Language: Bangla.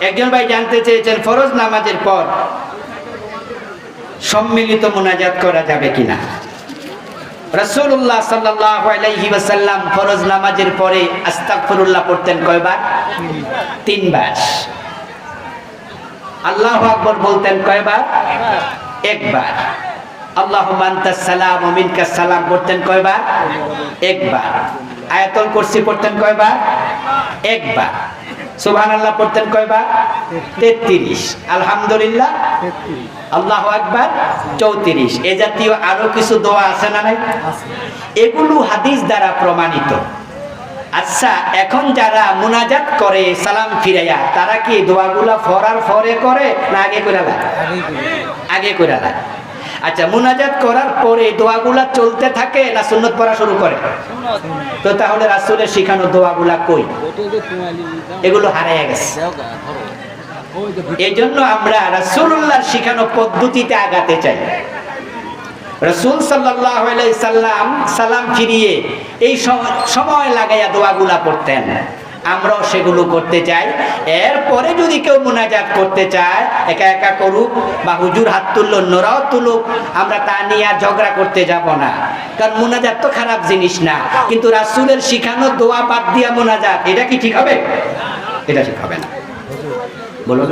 একজন ভাই জানতে চেয়েছেন, ফরজ নামাজের পর সম্মিলিত মোনাজাত করা যাবে কিনা? রসুল্লাহ তিনবার। আল্লাহ বলতেন একবার। আল্লাহ সালাম পড়তেন কয়বার? একবার। সুবহান আল্লাহ পড়তেন কয়বার? তেত্রিশ। আলহামদুলিল্লাহ। আল্লাহ আকবার, চৌত্রিশ। এ জাতীয় আরও কিছু দোয়া আছে না নাই? এগুলো হাদিস দ্বারা প্রমাণিত। আচ্ছা এখন যারা মুনাজাত করে, সালাম ফিরাইয়া, তারা কি দোয়াগুলা ফরার ফরে করে না আগে করে আগে করে আচ্ছা মুনাজাত করার পরে দোয়াগুলা চলতে থাকে না সুন্নত পড়া শুরু করে? তো তাহলে রাসূলের শিখানো দোয়াগুলা কই? এগুলো হারিয়ে গেছে। এই জন্য আমরা রাসূলুল্লাহর শিখানো পদ্ধতিতে আগাতে চাই। রসুল সাল্লাম সালাম ফিরিয়ে এই সম- সময় লাগাইয়া দোয়াগুলা পড়তেন। আমরাও সেগুলো করতে চাই। এরপরে যদি কেউ মোনাজাত করতে চায়, একা একা করুক বা হুজুর হাত তুলল অন্যরাও তুলুক, আমরা তা নিয়ে আর ঝগড়া করতে যাব না। কারণ মোনাজাত তো খারাপ জিনিস না। কিন্তু রাসুলের শিখানো দোয়া বাদ দিয়া মোনাজাত, এটা কি ঠিক হবে? এটা ঠিক হবে না। বলুন।